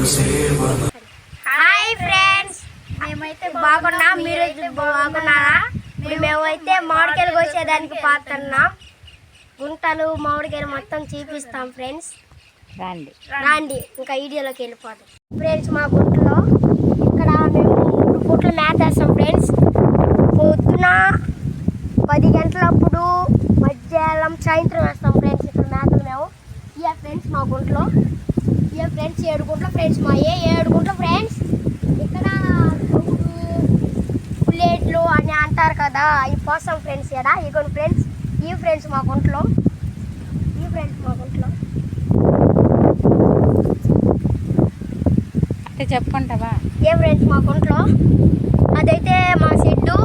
Hi friends. మేమైతే బాగున్నాం. మీరు బాగున్నారా? మేమైతే మామిడికాయలు కోసేదానికి పోతున్నాం గుంటలు మామిడికాయలు మొత్తం చూపిస్తాం ఫ్రెండ్స్. రండి. రాండి. ఇంకా వీడియోలోకి వెళ్ళిపోతాం ఫ్రెండ్స్ మా గుంటలో ఇక్కడ మేము మూడు పూట్లు మేతేస్తాం ఫ్రెండ్స్. పొద్దున పది గంటలప్పుడు మధ్యాహ్నం సాయంత్రం వేస్తాం ఫ్రెండ్స్. ఇక్కడ మేతలు మేము. ఇయే ఫ్రెండ్స్ మా గుంటలో. ఇయే ఫ్రెండ్స్ ఏడు గుంటల ఫ్రెండ్స్ మా ఏ ఏడు గుంటల ఫ్రెండ్స్ ఇక్కడ బుల్లెట్లు అని అంటారు కదా అవి పోస్తాం ఫ్రెండ్స్ ఇక్కడ ఇగోండి ఫ్రెండ్స్ ఈ ఫ్రెండ్స్ మా గుంటలో. ఈ ఫ్రెండ్స్ మా గుంటలో. అంటే చెప్పుకుంటావా? ఏ ఫ్రెండ్స్ మా గుంట్లో? అదైతే మా షెడ్డు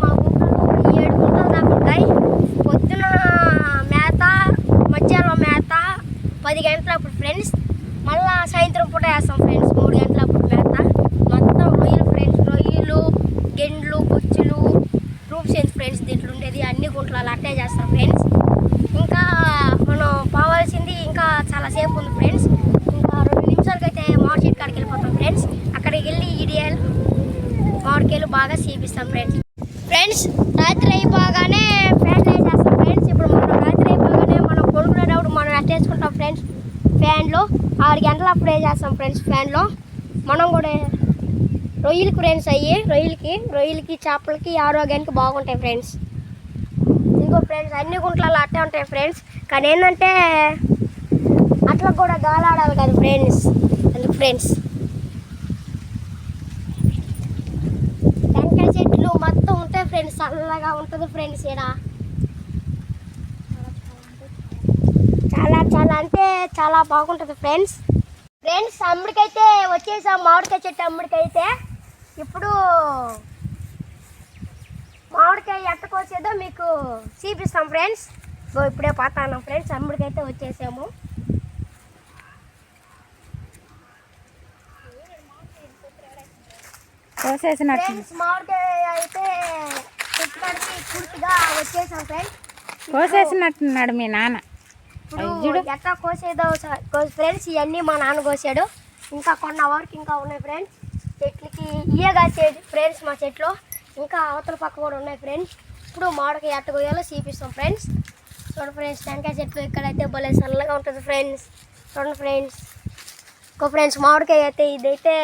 మా గుంటలో ఈ ఏడు గుంటలు దాకా ఉంటాయి. పొద్దున మేత మధ్యాహ్నం మేత పది గంటలప్పుడు ఫ్రెండ్స్ వేస్తాం ఫ్రెండ్స్ మూడు గంటలప్పుడు మేత మొత్తం రొయ్యలు ఫ్రెండ్స్ రొయ్యలు గెండ్లు బొచ్చులు రూప్ చేయండి ఫ్రెండ్స్ దీంట్లో ఉండేది అన్ని గుంటలు అలా అట్టే చేస్తాం ఫ్రెండ్స్ ఇంకా మనం పోవాల్సింది ఇంకా చాలా సేపు ఉంది ఫ్రెండ్స్ ఇంకా రెండు నిమిషాలకైతే మామిడి చెట్టు కాడికి వెళ్ళిపోతాం ఫ్రెండ్స్ అక్కడికి వెళ్ళి ఈడియల్ మామిడికాయలు బాగా చూపిస్తాం ఫ్రెండ్స్ ఫ్రెండ్స్ రాత్రి అయిపోగానే ఫ్యాన్లు వేసేస్తాం ఫ్రెండ్స్ ఇప్పుడు మనం రాత్రి అయిపోగానే మనం కొనుక్కునేటప్పుడు మనం అట్టేసుకుంటాం ఫ్రెండ్స్ ఫ్యాన్లో ఆరు గంటల అప్పుడు వేసేస్తాం మనం కూడా రొయ్యలకి ఫ్రెండ్స్ అయ్యి రొయ్యలకి రొయ్యలకి చేపలకి ఆరోగ్యానికి బాగుంటాయి ఫ్రెండ్స్ ఇంకో ఫ్రెండ్స్ అన్ని గుంట్లలో అట్టే ఉంటాయి ఫ్రెండ్స్ కానీ ఏంటంటే అట్లా కూడా గాలాడాలి కదా ఫ్రెండ్స్ అందుకు ఫ్రెండ్స్ టెంకాయ చెట్లు మొత్తం ఉంటాయి ఫ్రెండ్స్ చల్లగా ఉంటుంది ఫ్రెండ్స్ ఇక్కడ చాలా చాలా అంటే చాలా బాగుంటుంది ఫ్రెండ్స్ ఫ్రెండ్స్ అమ్ముడికైతే వచ్చేసాం. మామిడికాయ చెట్టు అమ్ముడికైతే. ఇప్పుడు మామిడికాయ ఎట్ట కోసేదో మీకు చూపిస్తాం ఫ్రెండ్స్. ఇప్పుడే పోతాను ఫ్రెండ్స్ అమ్ముడికైతే వచ్చేసాము. ఫ్రెండ్స్ మామిడికాయ అయితే చెట్టు పూర్తిగా వచ్చేసాం ఫ్రెండ్స్. కోసేసినట్టున్నాడు మీ నాన్న. ఇప్పుడు. ఎట్లా కోసేదో ఫ్రెండ్స్ ఇవన్నీ మా నాన్న కోసాడు. ఇంకా కొన్న వరకు ఇంకా ఉన్నాయి ఫ్రెండ్స్ చెట్లకి ఇయే కాసేది ఫ్రెండ్స్ మా చెట్లు. ఇంకా అవతల పక్క కూడా ఉన్నాయి ఫ్రెండ్స్ ఇప్పుడు మామిడికాయ ఎట్ట కోయాలో చూపిస్తాం ఫ్రెండ్స్ చూడండి ఫ్రెండ్స్ టెంకాయ చెట్లు ఇక్కడైతే భలే చల్లగా ఉంటుంది ఫ్రెండ్స్ చూడండి ఫ్రెండ్స్ ఒక ఫ్రెండ్స్ మామిడికాయ అయితే ఇదైతే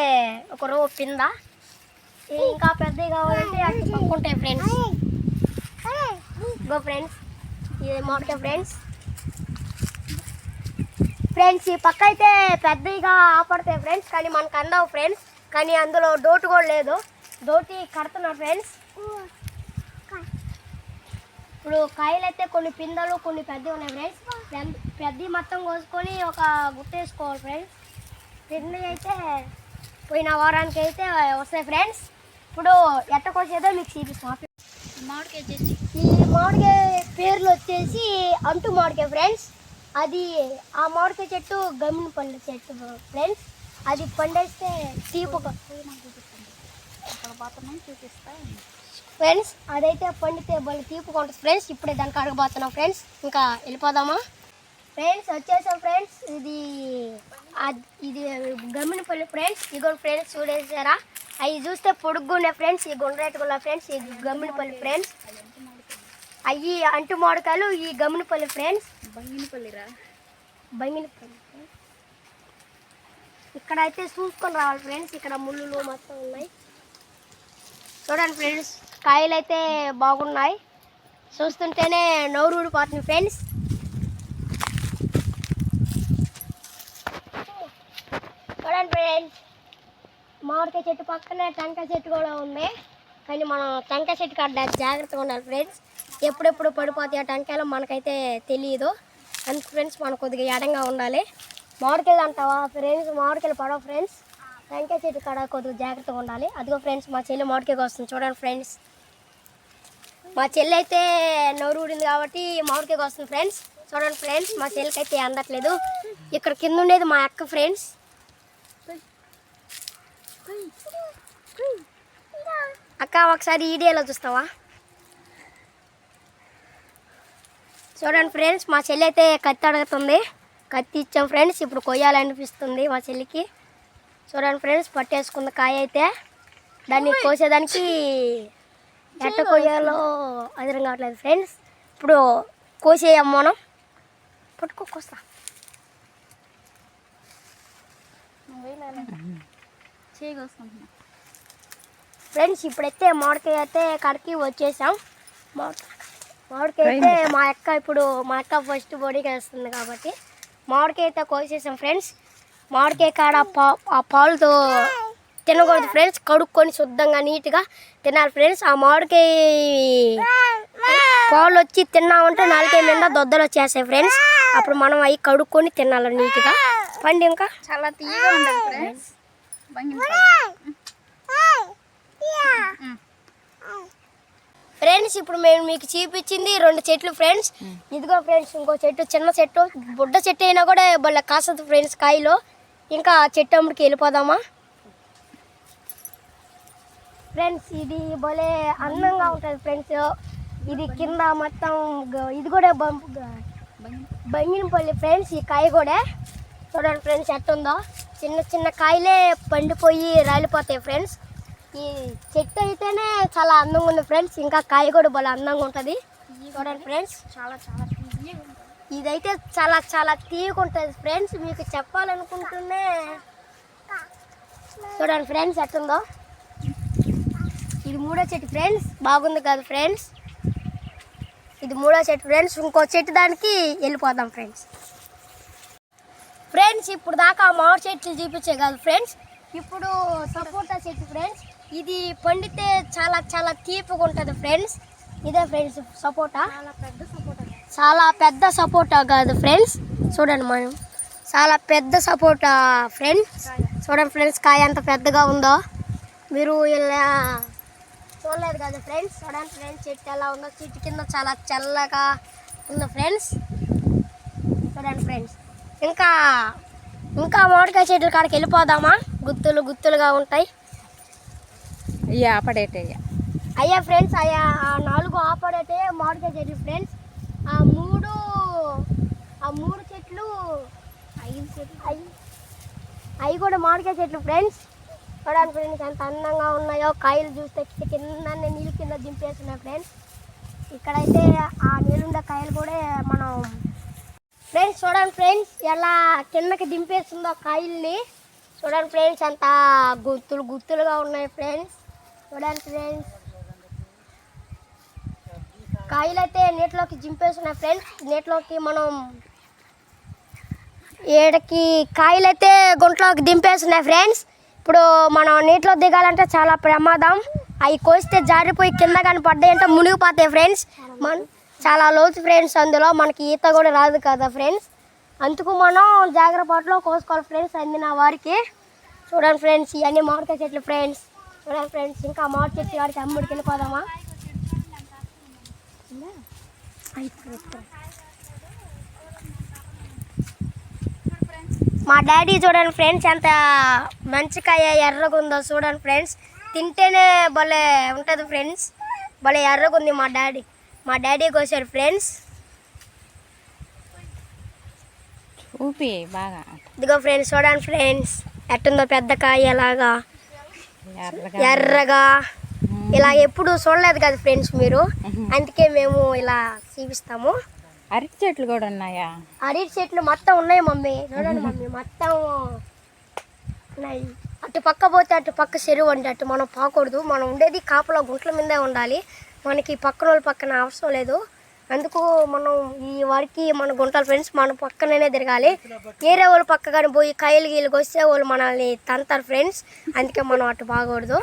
ఒక రో పింద? ఇంకా పెద్దవి కావాలంటే అటు పక్క ఉంటాయి ఫ్రెండ్స్ గో ఫ్రెండ్స్ ఇది మామిడికాయ ఫ్రెండ్స్ ఫ్రెండ్స్ ఈ పక్క అయితే పెద్దగా ఆపడతాయి ఫ్రెండ్స్ కానీ మనకు అందవు ఫ్రెండ్స్ కానీ అందులో డోటు కూడా లేదు. డోటి కడుతున్నారు ఫ్రెండ్స్. ఇప్పుడు కాయలు అయితే కొన్ని పిందలు కొన్ని పెద్దవి ఉన్నాయి ఫ్రెండ్స్. పెద్ద పెద్దవి మొత్తం కోసుకొని ఒక గుట్ట వేసుకోవాలి ఫ్రెండ్స్. చిన్నవి అయితే పోయిన వారానికి అయితే వస్తాయి ఫ్రెండ్స్. ఇప్పుడు ఎట్ట కోసేదో మీకు చూపిస్తాం. మామిడికాయ చెట్టు ఈ మామిడికాయ పేర్లు వచ్చేసి అంటు మామిడికాయ ఫ్రెండ్స్. అది ఆ మామిడికాయ చెట్టు గమ్మినపల్లి చెట్టు ఫ్రెండ్స్ అది పండేస్తే తీపుగా ఫ్రెండ్స్ అదైతే పండితే భలే తీపు కొంటుంది ఫ్రెండ్స్ ఇప్పుడే దానికి అడగబోతున్నాం ఫ్రెండ్స్ ఇంకా వెళ్ళిపోదామా? ఫ్రెండ్స్ వచ్చేసాం ఫ్రెండ్స్ ఇది ఇది ఇది గమ్మినపల్లి ఫ్రెండ్స్ ఇగో ఫ్రెండ్స్ చూడేసారా అవి చూస్తే పొడుగ్గునే ఫ్రెండ్స్ ఈ గుండ్రేటుకున్న ఫ్రెండ్స్ ఈ గమ్మినపల్లి ఫ్రెండ్స్ అవి అంటు మామిడికాయలు ఈ గమ్మినపల్లి ఫ్రెండ్స్ బంగినపల్లిరా బంగినపల్లి ఇక్కడ అయితే చూసుకొని రావాలి ఫ్రెండ్స్. ఇక్కడ ముళ్ళు మొత్తం ఉన్నాయి. చూడండి ఫ్రెండ్స్ కాయలు అయితే బాగున్నాయి. చూస్తుంటేనే నోరు ఊడిపోతుంది ఫ్రెండ్స్. చూడండి ఫ్రెండ్స్ మామిడికాయ చెట్టు పక్కనే టెంకాయ చెట్టు కూడా ఉంది. కానీ మనం టెంకాయ చెట్టు కాడ జాగ్రత్తగా ఉండాలి ఫ్రెండ్స్. ఎప్పుడెప్పుడు పడిపోతాయి ఆ టెంకాయలు మనకైతే తెలియదు అందుకు ఫ్రెండ్స్ మనం కొద్దిగా ఎడంగా ఉండాలి. మామిడికాయలు అంటావా? ఫ్రెండ్స్ మామిడికాయలు పడవ ఫ్రెండ్స్ టెంకాయ చెట్టు కాడ కొద్దిగా జాగ్రత్తగా ఉండాలి. అదిగో ఫ్రెండ్స్ మా చెల్లి మామిడికాయకి వస్తుంది చూడండి ఫ్రెండ్స్ మా చెల్లి అయితే నోరు ఊడింది కాబట్టి మామిడికాయకి వస్తుంది ఫ్రెండ్స్ చూడండి ఫ్రెండ్స్ మా చెల్లికి అయితే అందట్లేదు. ఇక్కడ కింద ఉండేది మా అక్క ఫ్రెండ్స్ అక్క ఒకసారి ఈడియోలో చూస్తావా? చూడండి ఫ్రెండ్స్ మా చెల్లి అయితే కత్తి అడుగుతుంది. కత్తి ఇచ్చాం ఫ్రెండ్స్ ఇప్పుడు కొయ్యాలనిపిస్తుంది మా చెల్లికి. చూడండి ఫ్రెండ్స్ పట్టేసుకున్న కాయ అయితే. దాన్ని కోసేదానికి ఎట్ట కొయ్యాలో అదిరం కావట్లేదు ఫ్రెండ్స్. ఇప్పుడు కోసేయం మనం. పట్టుకో కోస్తా. చేయగలుగుతున్నాను ఫ్రెండ్స్ ఇప్పుడైతే మామిడికాయ అయితే కడికి వచ్చేసాం. మామిడి- మామిడికాయ అయితే మా అక్క ఇప్పుడు మా అక్క ఫస్ట్ బోడీకి వేస్తుంది కాబట్టి మామిడికాయ అయితే కోసేసాం ఫ్రెండ్స్ మామిడికాయ కాడ పా ఆ పాలుతో తినకూడదు ఫ్రెండ్స్ కడుక్కొని శుద్ధంగా నీట్గా తినాలి ఫ్రెండ్స్ ఆ మామిడికాయ పాలు వచ్చి తిన్నామంటే నాలుగే మీద దొద్దలు వచ్చేస్తాయి ఫ్రెండ్స్ అప్పుడు మనం అవి కడుక్కొని తినాలి నీట్గా. పండి ఇంకా. చాలా తీయగా ఉండాలి ఫ్రెండ్స్ ఫ్రెండ్స్ ఇప్పుడు మేము మీకు చూపించింది రెండు చెట్లు ఫ్రెండ్స్ ఇదిగో ఫ్రెండ్స్ ఇంకో చెట్టు చిన్న చెట్టు. బుడ్డ చెట్టు అయినా కూడా భలే కాస్తుంది ఫ్రెండ్స్ కాయలు. ఇంకా చెట్టు అమ్ముడికి వెళ్ళిపోదామా? ఫ్రెండ్స్ ఇది భలే అందంగా ఉంటుంది ఫ్రెండ్స్ ఇది కింద మొత్తం ఇది కూడా బంపు బంగినపల్లి ఫ్రెండ్స్ ఈ కాయ కూడా. చూడండి ఫ్రెండ్స్ ఎట్టుందో. చిన్న చిన్న కాయలే పండిపోయి రాలిపోతాయి ఫ్రెండ్స్ ఈ చెట్టు అయితేనే చాలా అందంగా ఉంది ఫ్రెండ్స్. ఇంకా కాయ కూడా భలే అందంగా ఉంటుంది. చూడండి ఫ్రెండ్స్. చాలా చాలా ఉంటుంది. ఇదైతే చాలా చాలా తీయకుంటుంది ఫ్రెండ్స్. మీకు చెప్పాలనుకుంటూనే చూడండి ఫ్రెండ్స్ ఎట్టుందో. ఇది మూడో చెట్టు ఫ్రెండ్స్. బాగుంది కదా ఫ్రెండ్స్. ఇది మూడో చెట్టు ఫ్రెండ్స్. ఇంకో చెట్టు దానికి వెళ్ళిపోదాం ఫ్రెండ్స్. ఫ్రెండ్స్ ఇప్పుడు దాకా మామిడి చెట్లు చూపించే కాదు ఫ్రెండ్స్. ఇప్పుడు సపోటా చెట్టు ఫ్రెండ్స్. ఇది పండితే చాలా చాలా తీపిగా ఉంటుంది ఫ్రెండ్స్. ఇదే ఫ్రెండ్స్ సపోటా. చాలా పెద్ద సపోర్ట్ చాలా పెద్ద సపోటా కాదు ఫ్రెండ్స్. చూడండి మనం. చాలా పెద్ద సపోటా ఫ్రెండ్స్. చూడండి ఫ్రెండ్స్ కాయ ఎంత పెద్దగా ఉందో. మీరు ఇలా చూడలేదు కదా ఫ్రెండ్స్? చూడండి ఫ్రెండ్స్ చెట్టు ఎలా ఉందో. చెట్టు కింద చాలా చల్లగా ఉంది ఫ్రెండ్స్. చూడండి ఫ్రెండ్స్. ఇంకా ఇంకా మామిడికాయ చెట్ల కాడికి వెళ్ళిపోదామా? గుత్తులు గుత్తులుగా ఉంటాయి. ఇక అప్పడేటయ్యా అయ్యా ఫ్రెండ్స్ అయ్యా ఆ నాలుగు ఆపడైతే మామిడికాయ చెట్లు ఫ్రెండ్స్. ఆ మూడు ఆ మూడు చెట్లు ఐదు చెట్లు అవి అవి కూడా మామిడికాయ చెట్లు ఫ్రెండ్స్. చూడండి ఫ్రెండ్స్ ఎంత అందంగా ఉన్నాయో. కాయలు చూస్తే కింద నీళ్ళు కింద దింపేస్తున్నాయి ఫ్రెండ్స్. ఇక్కడైతే ఆ నీళ్ళుండే కాయలు కూడా మనం ఫ్రెండ్స్ చూడండి ఫ్రెండ్స్ ఎలా కిందకి దింపేస్తుందో కాయల్ని. చూడండి ఫ్రెండ్స్ అంత గుత్తులు గుత్తులుగా ఉన్నాయి ఫ్రెండ్స్. చూడండి ఫ్రెండ్స్ కాయలు అయితే నీటిలోకి జింపేస్తున్నాయి ఫ్రెండ్స్ నీటిలోకి మనం ఏడకి కాయలు అయితే గుంటలోకి దింపేస్తున్నాయి ఫ్రెండ్స్ ఇప్పుడు మనం నీటిలో దిగాలంటే చాలా ప్రమాదం. అవి కోస్తే జారిపోయి కింద కానీ పడ్డాయంటే మునిగిపోతాయి ఫ్రెండ్స్ మన చాలా లోతు ఫ్రెండ్స్ అందులో. మనకి ఈత కూడా రాదు కదా ఫ్రెండ్స్ అందుకు మనం జాగ్రత్తలో కోసుకోవాలి ఫ్రెండ్స్ అందిన వారికి. చూడండి ఫ్రెండ్స్ ఇవన్నీ మామిడికాయ చెట్లు ఫ్రెండ్స్ ఫ్రెండ్స్ ఇంకా మామిడి చెట్లు కాడికి అమ్ముడికి వెళ్ళిపోదామా? మా డాడీ చూడండి ఫ్రెండ్స్ ఎంత మంచికాయ ఎర్రగా ఉందో చూడండి ఫ్రెండ్స్. తింటేనే భలే ఉంటుంది ఫ్రెండ్స్. భలే ఎర్రగా ఉంది మా డాడీ. మా డాడీ కోసారు ఫ్రెండ్స్. ఊపి బాగా. ఇదిగో ఫ్రెండ్స్ చూడండి ఫ్రెండ్స్ ఎట్టుందో పెద్ద కాయ ఎలాగా ఎర్రగా ఇలా ఎప్పుడు చూడలేదు కదా ఫ్రెండ్స్ మీరు? అందుకే మేము ఇలా చూపిస్తాము. అరటి చెట్లు కూడా ఉన్నాయా? అరటి చెట్లు మొత్తం ఉన్నాయి మమ్మీ. చూడండి మమ్మీ మొత్తం ఉన్నాయి. అటు పక్క పోతే అటు పక్క చెరువు అంటే అటు మనం పోకూడదు. మనం ఉండేది కాపలా గుంట్ల మీదే ఉండాలి. మనకి పక్కన వాళ్ళ పక్కన అవసరం లేదు. అందుకు మనం ఈ వారికి మన గుంటల ఫ్రెండ్స్ మన పక్కననే తిరగాలి. వేరే వాళ్ళ పక్క కానీ పోయి కాయలు గీళ్ళకి వస్తే వాళ్ళు మనల్ని తంతారు ఫ్రెండ్స్ అందుకే మనం అటు బాగకూడదు.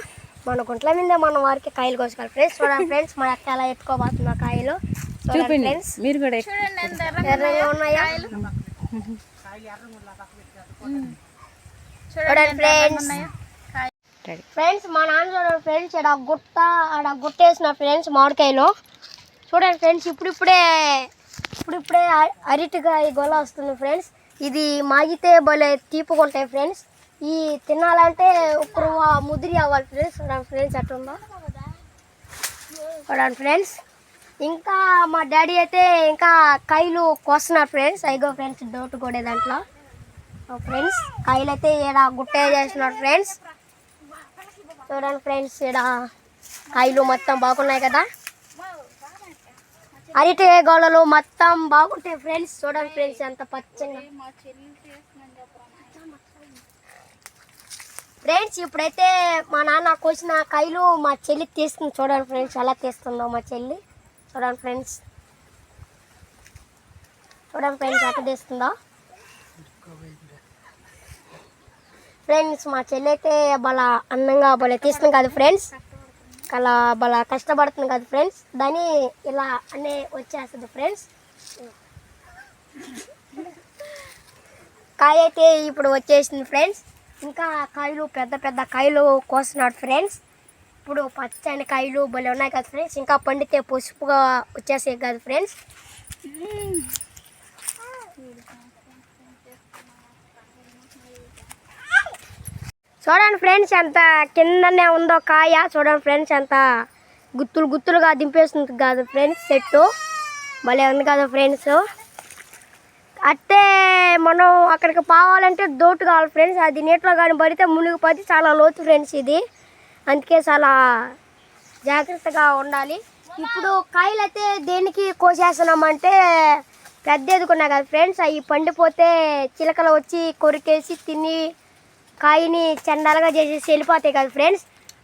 మన గుంట్ల మీదే మనం వారికి కాయలు కోసుకోవాలి ఫ్రెండ్స్ చూడండి ఫ్రెండ్స్ మన అక్క ఎలా ఎత్తుకోబోతున్నా కాయలు. చూడండి మీరు కూడా ఉన్నాయా చూడండి ఫ్రెండ్స్ ఫ్రెండ్స్ మా నాన్న చూడండి ఫ్రెండ్స్ ఇక్కడ గుట్ట ఆడ గుట్టేసిన ఫ్రెండ్స్ మామిడికాయలు. చూడండి ఫ్రెండ్స్ ఇప్పుడిప్పుడే ఇప్పుడిప్పుడే అ- అరటికాయ గొల వస్తుంది ఫ్రెండ్స్. ఇది మాగితే భలే తీపుకుంటాయి ఫ్రెండ్స్. ఈ తినాలంటే ఒకరు ముదిరి అవ్వాలి ఫ్రెండ్స్. చూడండి ఫ్రెండ్స్ అట్టుందా చూడండి ఫ్రెండ్స్. ఇంకా మా డాడీ అయితే ఇంకా కాయలు కోస్తున్నారు ఫ్రెండ్స్. అయిగో ఫ్రెండ్స్ డౌట్ కూడా దాంట్లో. ఫ్రెండ్స్ కాయలు అయితే ఈడ గుట్టే చేస్తున్నారు ఫ్రెండ్స్. చూడండి ఫ్రెండ్స్ ఈడ కాయలు మొత్తం బాగున్నాయి కదా. అరటి గోడలు మొత్తం బాగుంటాయి ఫ్రెండ్స్. చూడండి ఫ్రెండ్స్ ఎంత పచ్చగా. ఫ్రెండ్స్ ఇప్పుడైతే మా నాన్న కోసిన కాయలు మా చెల్లి తీస్తుంది. చూడండి ఫ్రెండ్స్ ఎలా తీస్తుందో మా చెల్లి. చూడండి ఫ్రెండ్స్. చూడండి ఫ్రెండ్స్ ఎట్లా తీస్తుందో. ఫ్రెండ్స్ మా చెల్లి అయితే భలే అందంగా భలే తీస్తుంది కాదు ఫ్రెండ్స్. అలా బాగా కష్టపడుతుంది కదా ఫ్రెండ్స్. దాని ఇలా అనే వచ్చేస్తుంది ఫ్రెండ్స్. కాయ అయితే ఇప్పుడు వచ్చేసింది ఫ్రెండ్స్. ఇంకా కాయలు పెద్ద పెద్ద కాయలు కోస్తున్నాడు ఫ్రెండ్స్. ఇప్పుడు పచ్చని కాయలు భలే ఉన్నాయి కదా ఫ్రెండ్స్. ఇంకా పండితే పసుపుగా వచ్చేసాయి కదా ఫ్రెండ్స్. చూడండి ఫ్రెండ్స్ ఎంత కిందనే ఉందో కాయ. చూడండి ఫ్రెండ్స్ ఎంత గుత్తులు గుత్తులుగా దింపేస్తుంది కాదు ఫ్రెండ్స్ చెట్టు. భలే ఉంది కదా ఫ్రెండ్స్. అట్టే మనం అక్కడికి పోవాలంటే దోటు కావాలి ఫ్రెండ్స్. అది నీటిలో కానీ పడితే మునిగిపోతే చాలా లోతు ఫ్రెండ్స్ ఇది. అందుకే చాలా జాగ్రత్తగా ఉండాలి. ఇప్పుడు కాయలు అయితే దేనికి కోసేస్తున్నామంటే పెద్ద ఎదుకున్నాయి కదా ఫ్రెండ్స్. అవి పండిపోతే చిలకలు వచ్చి కొరికేసి తిని కాయని చండాలుగా చేసేసి వెళ్ళిపోతాయి కదా ఫ్రెండ్స్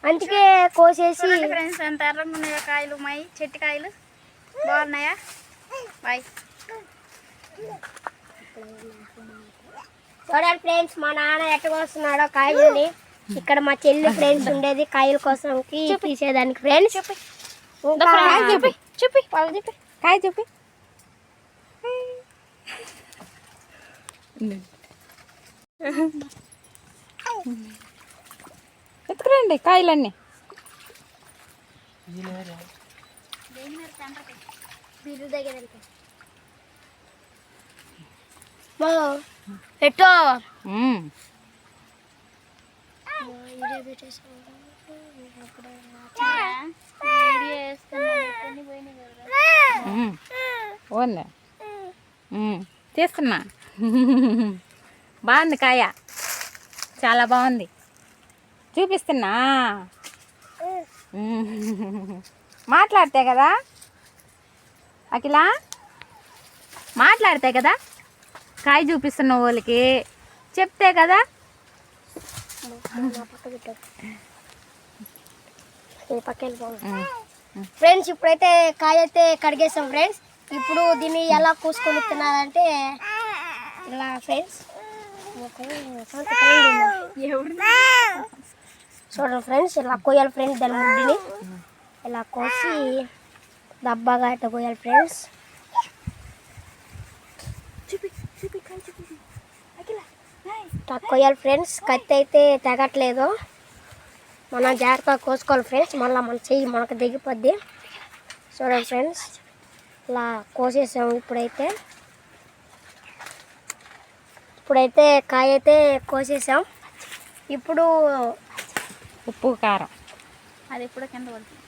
అందుకే కోసేసి చూడండి ఫ్రెండ్స్ ఎంత ఎర్రగా ఉన్నాయో కాయలు మాయి చెట్టు కాయలు. బాగున్నాయా? బాయ్. చూడండి ఫ్రెండ్స్ మా నాన్న ఎట్టకొస్తున్నాడో కాయలని. ఇక్కడ మా చెల్లి ఫ్రెండ్స్ ఉండేది కాయల కోసం తీసేదానికి ఫ్రెండ్స్ చూపి. చూపి. చూపి. కాయ చూపి. ఎత్తుకురండి కాయలన్నీ. బిర్రు దగ్గర ఎట్టో తీస్తున్నా. బాగుంది కాయ. చాలా బాగుంది. చూపిస్తున్నా. మాట్లాడితే కదా? అఖిల? మాట్లాడితే కదా? కాయ చూపిస్తున్న వాళ్ళకి. చెప్తే కదా? ఫ్రెండ్స్ ఇప్పుడైతే కాయ అయితే కడిగేసాం ఫ్రెండ్స్. ఇప్పుడు దీన్ని ఎలా కూసుకొని తినాలంటే ఇలా ఫ్రెండ్స్. చూడండి ఫ్రెండ్స్ ఇలా కోయాలి ఫ్రెండ్స్ దాని ముడ్డిని ఇలా కోసి దబ్బాగా ఇట్లా కోయాలి ఫ్రెండ్స్ ఇట్లా ఫ్రెండ్స్ కత్తి అయితే తెగట్లేదు. మనం జాగ్రత్తగా కోసుకోవాలి ఫ్రెండ్స్ మళ్ళీ మన చెయ్యి మనకు దిగిపోద్ది చూడండి ఫ్రెండ్స్ ఇలా కోసేసాము ఇప్పుడైతే. ఇప్పుడైతే కాయ అయితే కోసేసాం. ఇప్పుడు ఉప్పు కారం. అది ఎప్పుడో కింద పడుతుంది.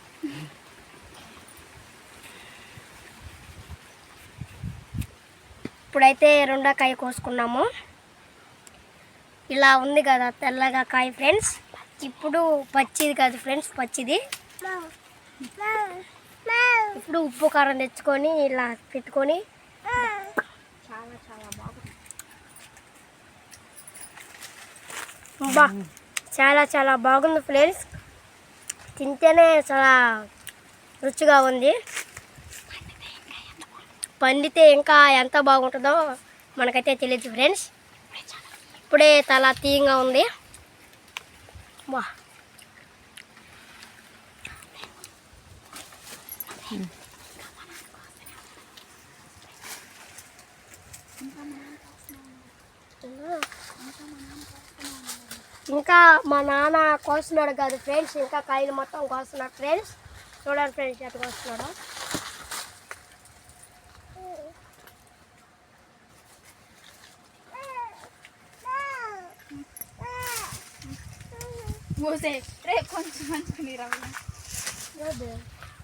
ఇప్పుడైతే రెండో కాయ కోసుకున్నాము. ఇలా ఉంది కదా తెల్లగా కాయ ఫ్రెండ్స్. ఇప్పుడు పచ్చిది కాదు ఫ్రెండ్స్ పచ్చిది. ఇప్పుడు ఉప్పు కారం తెచ్చుకొని ఇలా పెట్టుకొని చాలా చాలా బాగుంది. బా చాలా చాలా బాగుంది ఫ్రెండ్స్. తింటేనే చాలా రుచిగా ఉంది. పండితే ఇంకా ఎంత బాగుంటుందో మనకైతే తెలియదు ఫ్రెండ్స్. ఇప్పుడే చాలా తీయంగా ఉంది. బా. ఇంకా మా నాన్న కోస్తున్నాడు కాదు ఫ్రెండ్స్ ఇంకా కాయలు మొత్తం కోస్తున్నాడు ఫ్రెండ్స్. చూడండి ఫ్రెండ్స్ ఎట్లా కోస్తున్నాడు మూసే. రే కొంచెం నీరు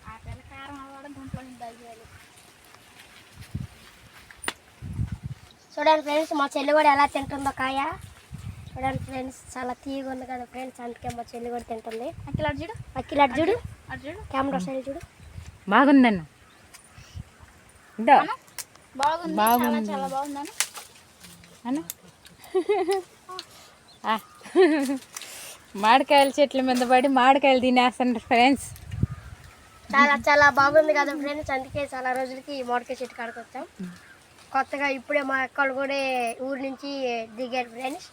ఆ పిల్ల కారం అవ్వడం గుంట్లో చూడండి ఫ్రెండ్స్ మా చెల్లి కూడా ఎలా తింటుందో కాయ. చూడండి ఫ్రెండ్స్ చాలా తీయగా ఉంది కదా ఫ్రెండ్స్ అందుకే మా చెల్లి కూడా తింటుంది. అఖిల చూడు. అఖిల్ చూడు కెమెరా సైడ్ చూడు. బాగుందన్ను బాగుంది బాగుంది. చాలా చాలా. మామిడికాయల చెట్ల మీద పడి మామిడికాయలు తినేస్తాను ఫ్రెండ్స్. చాలా చాలా బాగుంది కదా ఫ్రెండ్స్ అందుకే చాలా రోజులకి మోడకాయ చెట్టు కాడికి వచ్చాం. కొత్తగా ఇప్పుడే మా అక్కలు కూడా ఊరి నుంచి దిగారు ఫ్రెండ్స్.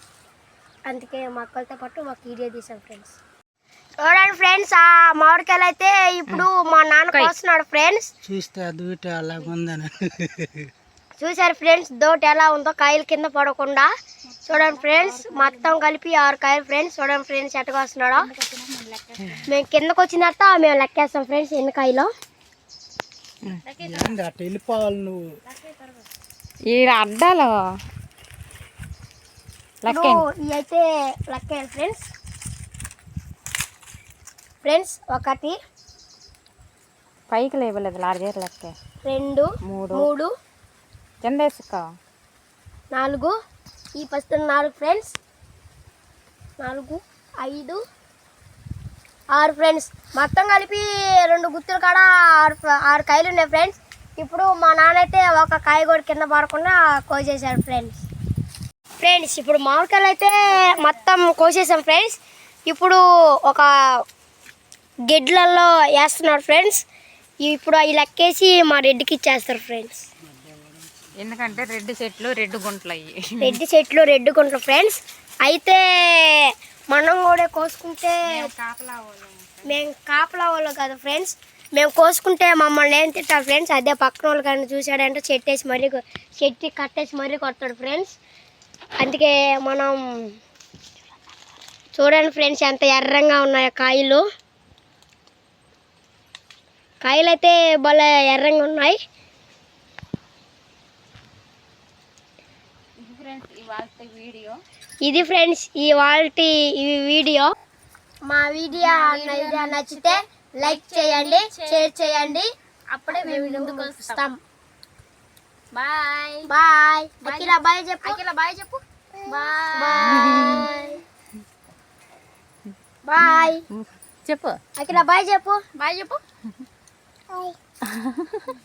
అందుకే మా అక్కలతో పాటు మాకు వీడియో తీసాం ఫ్రెండ్స్. చూడండి ఫ్రెండ్స్ ఆ మామిడికాయలు అయితే ఇప్పుడు మా నాన్న కోస్తున్నాడు ఫ్రెండ్స్. చూస్తే అదుట అలాగుందని చూసారు ఫ్రెండ్స్ దోట ఎలా ఉందో కాయలు కింద పడకుండా. చూడండి ఫ్రెండ్స్ మొత్తం కలిపి ఆరు కాయలు ఫ్రెండ్స్. చూడండి ఫ్రెండ్స్ ఎట్టగా వస్తున్నాడో. మేము కిందకు వచ్చిన తర్వాత మేము లెక్కేస్తాం ఫ్రెండ్స్ ఎన్ని కాయలు. వెళ్ళిపోవాలి నువ్వు? ఈ అడ్డాలు లెక్కండి ఇవి అయితే లెక్కేయాలి ఫ్రెండ్స్. ఫ్రెండ్స్ ఒకటి పైకి లేవలేదు లార్జర్ లెక్క. రెండు మూడు. మూడు వేసుకో. నాలుగు. ఈ ఫస్ట్ నాలుగు ఫ్రెండ్స్. నాలుగు ఐదు ఆరు ఫ్రెండ్స్. మొత్తం కలిపి రెండు గుత్తులు కాడ ఆరు ఆరు కాయలు ఉన్నాయి ఫ్రెండ్స్. ఇప్పుడు మా నాన్న అయితే ఒక కాయ కూడా కింద పడకుండా కోసేసాడు ఫ్రెండ్స్. ఫ్రెండ్స్ ఇప్పుడు మామిడికాయలు అయితే మొత్తం కోసేసాం ఫ్రెండ్స్. ఇప్పుడు ఒక గిడ్లలో వేస్తున్నారు ఫ్రెండ్స్. ఇప్పుడు అవి లెక్కేసి మా రెడ్డికి ఇచ్చేస్తారు ఫ్రెండ్స్. ఎందుకంటే రెడ్ చెట్లు రెడ్ గుంటలు అయ్యి. రెడ్డి చెట్లు రెడ్ గుంటలు ఫ్రెండ్స్. అయితే మనం కూడా కోసుకుంటే మేము కాపలా వాళ్ళు. కదా ఫ్రెండ్స్. మేము కోసుకుంటే మమ్మల్ని ఏం తింటారు ఫ్రెండ్స్? అదే పక్కన వాళ్ళు కానీ చూసాడంటే చెట్టు వేసి మరీ చెట్టు కట్టేసి మరీ కొడతాడు ఫ్రెండ్స్. అందుకే మనం చూడండి ఫ్రెండ్స్ ఎంత ఎర్రంగా ఉన్నాయో కాయలు కాయలు. అయితే భలే ఎర్రంగా ఉన్నాయి. ఫ్రెండ్స్ ఇవాళ వీడియో. ఇది ఫ్రెండ్స్ ఈ వాల్టి ఈ వీడియో. మా వీడియో వీడియో నచ్చితే లైక్ చేయండి షేర్ చేయండి. అప్పుడే మేము ముందుకు వస్తాం. బాయ్. బాయ్. అఖిల బాయ్ చెప్పు. అఖిల బాయ్ చెప్పు. బాయ్. బాయ్. చెప్పు. అఖిల బాయ్ చెప్పు. బాయ్ చెప్పు. Bye.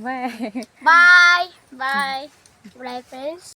Bye. Bye. Bye. Friends.